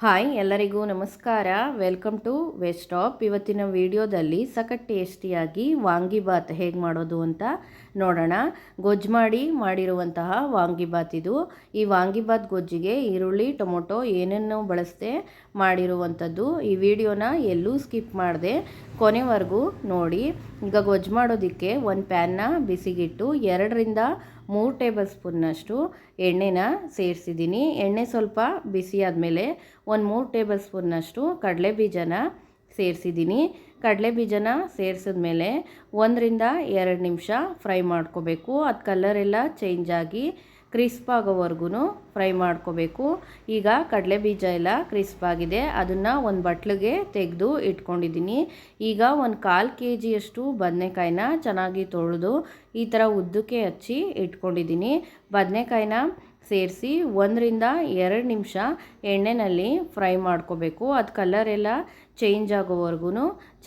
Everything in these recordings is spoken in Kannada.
ಹಾಯ್, ಎಲ್ಲರಿಗೂ ನಮಸ್ಕಾರ. ವೆಲ್ಕಮ್ ಟು ವೆಸ್ಟಾಪ್ ಇವತ್ತಿನ ವಿಡಿಯೋದಲ್ಲಿ ಸಖತ್ ಟೇಸ್ಟಿಯಾಗಿ ವಾಂಗಿಬಾತ್ ಹೇಗೆ ಮಾಡೋದು ಅಂತ ನೋಡೋಣ. ಗೊಜ್ಜು ಮಾಡಿ ಮಾಡಿರುವಂತಹ ವಾಂಗಿಬಾತ್ ಇದು. ಈ ವಾಂಗಿಬಾತ್ ಗೊಜ್ಜಿಗೆ ಈರುಳ್ಳಿ, ಟೊಮೊಟೊ ಏನನ್ನು ಬಳಸದೆ ಮಾಡಿರುವಂಥದ್ದು. ಈ ವಿಡಿಯೋನ ಎಲ್ಲೂ ಸ್ಕಿಪ್ ಮಾಡಿದೆ ಕೊನೆವರೆಗೂ ನೋಡಿ. ಈಗ ಗೊಜ್ಜು ಮಾಡೋದಕ್ಕೆ ಒಂದು ಪ್ಯಾನ್ನ ಬಿಸಿಗಿಟ್ಟು, ಎರಡರಿಂದ ಮೂರು ಟೇಬಲ್ ಸ್ಪೂನ್ನಷ್ಟು ಎಣ್ಣೆನ ಸೇರಿಸಿದ್ದೀನಿ. ಎಣ್ಣೆ ಸ್ವಲ್ಪ ಬಿಸಿ ಆದಮೇಲೆ ಒಂದು ಮೂರು ಟೇಬಲ್ ಸ್ಪೂನ್ನಷ್ಟು ಕಡಲೆ ಬೀಜನ ಸೇರಿಸಿದ್ದೀನಿ. ಕಡಲೆ ಬೀಜನ ಸೇರಿಸಿದ್ಮೇಲೆ ಒಂದರಿಂದ ಎರಡು ನಿಮಿಷ ಫ್ರೈ ಮಾಡ್ಕೋಬೇಕು. ಅದು ಕಲರ್ ಎಲ್ಲ ಚೇಂಜ್ ಆಗಿ ಕ್ರಿಸ್ಪ್ ಆಗೋವರೆಗೂ ಫ್ರೈ ಮಾಡ್ಕೋಬೇಕು. ಈಗ ಕಡಲೆ ಬೀಜ ಎಲ್ಲ ಕ್ರಿಸ್ಪ್ ಆಗಿದೆ ಅದನ್ನು ಒಂದು ಬಟ್ಲಿಗೆ ತೆಗೆದು ಇಟ್ಕೊಂಡಿದ್ದೀನಿ. ಈಗ ಒಂದು ಕಾಲು ಕೆ ಜಿಯಷ್ಟು ಬದನೆಕಾಯಿನ ಚೆನ್ನಾಗಿ ತೊಳೆದು ಈ ಥರ ಉದ್ದಕ್ಕೆ ಹಚ್ಚಿ ಇಟ್ಕೊಂಡಿದ್ದೀನಿ. ಬದನೆಕಾಯಿನ ಸೇರಿಸಿ ಒಂದರಿಂದ ಎರಡು ನಿಮಿಷ ಎಣ್ಣೆಯಲ್ಲಿ ಫ್ರೈ ಮಾಡ್ಕೋಬೇಕು. ಅದು ಕಲರ್ ಎಲ್ಲ ಚೇಂಜ್ ಆಗೋವರೆಗೂ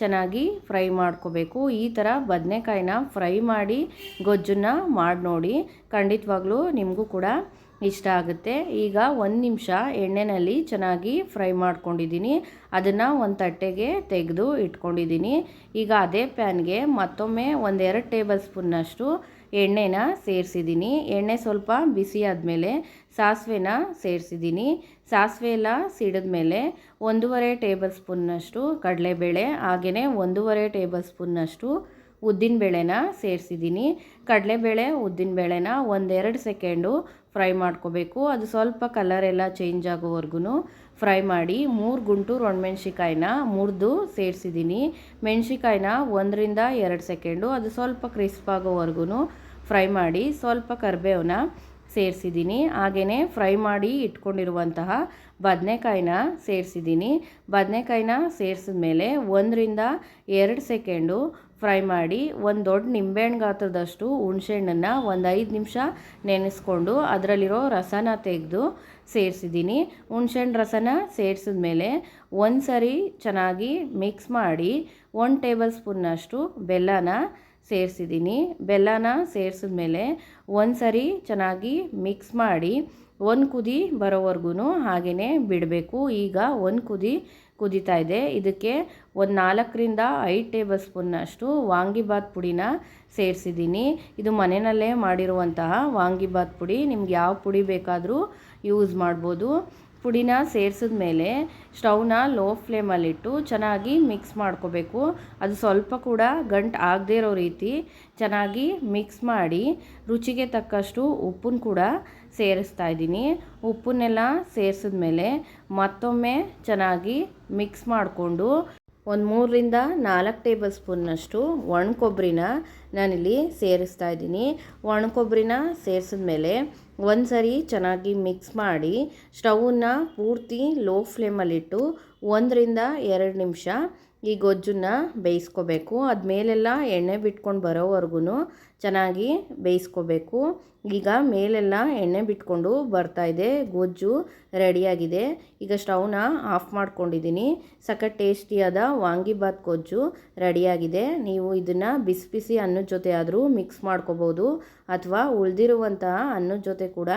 ಚೆನ್ನಾಗಿ ಫ್ರೈ ಮಾಡ್ಕೋಬೇಕು. ಈ ಥರ ಬದನೆಕಾಯಿನ ಫ್ರೈ ಮಾಡಿ ಗೊಜ್ಜನ್ನು ಮಾಡಿ ನೋಡಿ. ಖಂಡಿತವಾಗ್ಲೂ ನಿಮಗೂ ಕೂಡ ಇಷ್ಟ ಆಗುತ್ತೆ. ಈಗ ಒಂದು ನಿಮಿಷ ಎಣ್ಣೆನಲ್ಲಿ ಚೆನ್ನಾಗಿ ಫ್ರೈ ಮಾಡ್ಕೊಂಡಿದ್ದೀನಿ. ಅದನ್ನು ಒಂದು ತಟ್ಟೆಗೆ ತೆಗೆದು ಇಟ್ಕೊಂಡಿದ್ದೀನಿ. ಈಗ ಅದೇ ಪ್ಯಾನ್ಗೆ ಮತ್ತೊಮ್ಮೆ ಒಂದೆರಡು ಟೇಬಲ್ ಸ್ಪೂನ್ನಷ್ಟು ಎಣ್ಣೆನ ಸೇರಿಸಿದ್ದೀನಿ. ಎಣ್ಣೆ ಸ್ವಲ್ಪ ಬಿಸಿ ಆದಮೇಲೆ ಸಾಸಿವೆನ ಸೇರಿಸಿದ್ದೀನಿ. ಸಾಸಿವೆ ಎಲ್ಲ ಸಿಡಿದ ಮೇಲೆ ಒಂದೂವರೆ ಟೇಬಲ್ ಸ್ಪೂನ್ನಷ್ಟು ಕಡಲೆಬೇಳೆ ಹಾಗೆಯೇ ಒಂದೂವರೆ ಟೇಬಲ್ ಸ್ಪೂನ್ನಷ್ಟು ಉದ್ದಿನಬೇಳೆನ ಸೇರಿಸಿದ್ದೀನಿ. ಕಡಲೆಬೇಳೆ ಉದ್ದಿನಬೇಳೆನ ಒಂದೆರಡು ಸೆಕೆಂಡು ಫ್ರೈ ಮಾಡ್ಕೋಬೇಕು. ಅದು ಸ್ವಲ್ಪ ಕಲರ್ ಎಲ್ಲ ಚೇಂಜ್ ಆಗೋವರೆಗೂ ಫ್ರೈ ಮಾಡಿ ಮೂರು ಗುಂಟೂರು ಒಣಮೆಣ್ಸಿಕಾಯಿನ ಮುರಿದು ಸೇರಿಸಿದ್ದೀನಿ. ಮೆಣ್ಸಿಕಾಯಿನ ಒಂದರಿಂದ ಎರಡು ಸೆಕೆಂಡು, ಅದು ಸ್ವಲ್ಪ ಕ್ರಿಸ್ಪ್ ಆಗೋವರೆಗೂ ಫ್ರೈ ಮಾಡಿ ಸ್ವಲ್ಪ ಕರಿಬೇವನ್ನ ಸೇರಿಸಿದ್ದೀನಿ. ಹಾಗೆಯೇ ಫ್ರೈ ಮಾಡಿ ಇಟ್ಕೊಂಡಿರುವಂತಹ ಬದನೆಕಾಯಿನ ಸೇರಿಸಿದ್ದೀನಿ. ಬದನೆಕಾಯಿನ ಸೇರಿಸಿದ ಮೇಲೆ ಒಂದರಿಂದ ಎರಡು ಸೆಕೆಂಡು ಫ್ರೈ ಮಾಡಿ ಒಂದು ದೊಡ್ಡ ನಿಂಬೆಹಣ್ಣು ಗಾತ್ರದಷ್ಟು ಹುಣಸೆಹಣ್ಣನ್ನು ಒಂದು ಐದು ನಿಮಿಷ ನೆನೆಸ್ಕೊಂಡು ಅದರಲ್ಲಿರೋ ರಸನ ತೆಗೆದು ಸೇರಿಸಿದ್ದೀನಿ. ಹುಣಸೆಹಣ್ಣು ರಸನ ಸೇರಿಸಿದ ಮೇಲೆ ಒಂದು ಸರಿ ಚೆನ್ನಾಗಿ ಮಿಕ್ಸ್ ಮಾಡಿ ಒಂದು ಟೇಬಲ್ ಸ್ಪೂನ್ನಷ್ಟು ಬೆಲ್ಲನ ಸೇರಿಸಿದ್ದೀನಿ. ಬೆಲ್ಲನ ಸೇರಿಸಿದ್ಮೇಲೆ ಒಂದು ಸರಿ ಚೆನ್ನಾಗಿ ಮಿಕ್ಸ್ ಮಾಡಿ ಒಂದು ಕುದಿ ಬರೋವರೆಗೂ ಹಾಗೆಯೇ ಬಿಡಬೇಕು. ಈಗ ಒಂದು ಕುದಿ ಕುದೀತಾ ಇದೆ. ಇದಕ್ಕೆ ಒಂದು ನಾಲ್ಕರಿಂದ ಐದು ಟೇಬಲ್ ಸ್ಪೂನ್ನಷ್ಟು ವಾಂಗಿಬಾತ್ ಪುಡಿನ ಸೇರಿಸಿದ್ದೀನಿ. ಇದು ಮನೆಯಲ್ಲೇ ಮಾಡಿರುವಂತಹ ವಾಂಗಿಬಾತ್ ಪುಡಿ. ನಿಮ್ಗೆ ಯಾವ ಪುಡಿ ಬೇಕಾದರೂ ಯೂಸ್ ಮಾಡ್ಬೋದು. ಪುಡಿನ ಸೇರಿಸಿದ ಮೇಲೆ ಸ್ಟವ್ನ ಲೋ ಫ್ಲೇಮಲ್ಲಿಟ್ಟು ಚೆನ್ನಾಗಿ ಮಿಕ್ಸ್ ಮಾಡ್ಕೋಬೇಕು. ಅದು ಸ್ವಲ್ಪ ಕೂಡ ಗಂಟು ಆಗದೇ ಇರೋ ರೀತಿ ಚೆನ್ನಾಗಿ ಮಿಕ್ಸ್ ಮಾಡಿ ರುಚಿಗೆ ತಕ್ಕಷ್ಟು ಉಪ್ಪನ್ನು ಕೂಡ ಸೇರಿಸ್ತಾ ಇದ್ದೀನಿ. ಉಪ್ಪನ್ನೆಲ್ಲ ಸೇರಿಸಿದ ಮೇಲೆ ಮತ್ತೊಮ್ಮೆ ಚೆನ್ನಾಗಿ ಮಿಕ್ಸ್ ಮಾಡಿಕೊಂಡು ಒಂದು ಮೂರರಿಂದ ನಾಲ್ಕು ಟೇಬಲ್ ಸ್ಪೂನ್ನಷ್ಟು ಒಣ ಕೊಬ್ಬರಿನ ನಾನಿಲ್ಲಿ ಸೇರಿಸ್ತಾ ಇದ್ದೀನಿ. ಒಣ ಕೊಬ್ಬರಿನ ಸೇರಿಸಿದ ಮೇಲೆ ಒಂದು ಸರಿ ಚೆನ್ನಾಗಿ ಮಿಕ್ಸ್ ಮಾಡಿ ಸ್ಟವನ್ನು ಪೂರ್ತಿ ಲೋ ಫ್ಲೇಮಲ್ಲಿಟ್ಟು ಒಂದರಿಂದ ಎರಡು ನಿಮಿಷ ಈ ಗೊಜ್ಜನ್ನ ಬೇಯಿಸ್ಕೋಬೇಕು. ಅದ್ಮೇಲೆಲ್ಲ ಎಣ್ಣೆ ಬಿಟ್ಕೊಂಡು ಬರೋವರೆಗೂ ಚೆನ್ನಾಗಿ ಬೇಯಿಸ್ಕೋಬೇಕು. ಈಗ ಮೇಲೆಲ್ಲ ಎಣ್ಣೆ ಬಿಟ್ಕೊಂಡು ಬರ್ತಾಯಿದೆ ಗೊಜ್ಜು ರೆಡಿಯಾಗಿದೆ. ಈಗ ಸ್ಟವ್ನ ಆಫ್ ಮಾಡ್ಕೊಂಡಿದ್ದೀನಿ. ಸಖತ್ ಟೇಸ್ಟಿಯಾದ ವಾಂಗಿಬಾತ್ ಗೊಜ್ಜು ರೆಡಿಯಾಗಿದೆ. ನೀವು ಇದನ್ನು ಬಿಸಿ ಬಿಸಿ ಅನ್ನದ ಜೊತೆ ಆದರೂ ಮಿಕ್ಸ್ ಮಾಡ್ಕೋಬೋದು. ಅಥವಾ ಉಳಿದಿರುವಂತಹ ಅನ್ನದ ಜೊತೆ ಕೂಡ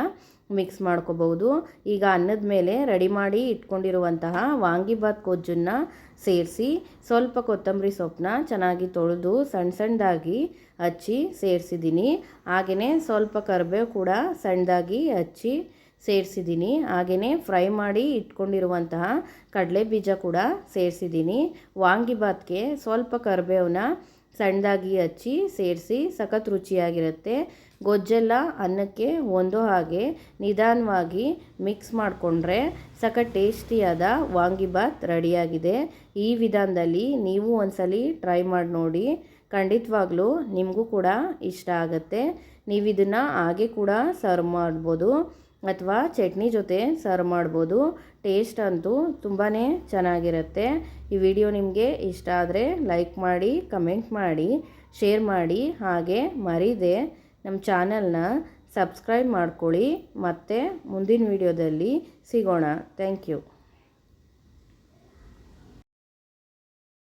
ಮಿಕ್ಸ್ ಮಾಡ್ಕೋಬಹುದು. ಈಗ ಅನ್ನದ ಮೇಲೆ ರೆಡಿ ಮಾಡಿ ಇಟ್ಕೊಂಡಿರುವಂತಹ ವಾಂಗಿಬಾತ್ ಗೊಜ್ಜನ್ನು ಸೇರಿಸಿ ಸ್ವಲ್ಪ ಕೊತ್ತಂಬರಿ ಸೊಪ್ಪನ್ನ ಚೆನ್ನಾಗಿ ತೊಳೆದು ಸಣ್ಣ ಸಣ್ಣದಾಗಿ ಹಚ್ಚಿ ಸೇರಿಸಿದ್ದೀನಿ. ಹಾಗೆಯೇ ಸ್ವಲ್ಪ ಕರಿಬೇವು ಕೂಡ ಸಣ್ಣದಾಗಿ ಹಚ್ಚಿ ಸೇರಿಸಿದ್ದೀನಿ. ಹಾಗೆಯೇ ಫ್ರೈ ಮಾಡಿ ಇಟ್ಕೊಂಡಿರುವಂತಹ ಕಡಲೆ ಬೀಜ ಕೂಡ ಸೇರಿಸಿದ್ದೀನಿ. ವಾಂಗಿಬಾತ್ಗೆ ಸ್ವಲ್ಪ ಕರಿಬೇವನ್ನ ಸಣ್ಣದಾಗಿ ಹಚ್ಚಿ ಸೇರಿಸಿ ಸಖತ್ ರುಚಿಯಾಗಿರುತ್ತೆ. ಗೊಜ್ಜೆಲ್ಲ ಅನ್ನಕ್ಕೆ ಒಂದು ಹಾಗೆ ನಿಧಾನವಾಗಿ ಮಿಕ್ಸ್ ಮಾಡಿಕೊಂಡ್ರೆ ಸಖತ್ ಟೇಸ್ಟಿಯಾದ ವಾಂಗಿಬಾತ್ ರೆಡಿಯಾಗಿದೆ. ಈ ವಿಧಾನದಲ್ಲಿ ನೀವು ಒಂದ್ಸಲಿ ಟ್ರೈ ಮಾಡಿ ನೋಡಿ. ಖಂಡಿತವಾಗ್ಲೂ ನಿಮಗೂ ಕೂಡ ಇಷ್ಟ ಆಗುತ್ತೆ. ನೀವು ಇದನ್ನು ಹಾಗೆ ಕೂಡ ಸರ್ವ್ ಮಾಡ್ಬೋದು. ಅಥವಾ ಚಟ್ನಿ ಜೊತೆ ಸರ್ವ್ ಮಾಡ್ಬೋದು. ಟೇಸ್ಟ್ ಅಂತೂ ತುಂಬಾ ಚೆನ್ನಾಗಿರುತ್ತೆ. ಈ ವಿಡಿಯೋ ನಿಮಗೆ ಇಷ್ಟ ಆದರೆ ಲೈಕ್ ಮಾಡಿ, ಕಮೆಂಟ್ ಮಾಡಿ, ಶೇರ್ ಮಾಡಿ, ಹಾಗೆ ಮರೀದೆ ನಮ್ಮ ಚಾನಲ್ನ ಸಬ್ಸ್ಕ್ರೈಬ್ ಮಾಡ್ಕೊಳ್ಳಿ. ಮತ್ತು ಮುಂದಿನ ವಿಡಿಯೋದಲ್ಲಿ ಸಿಗೋಣ. Thank you.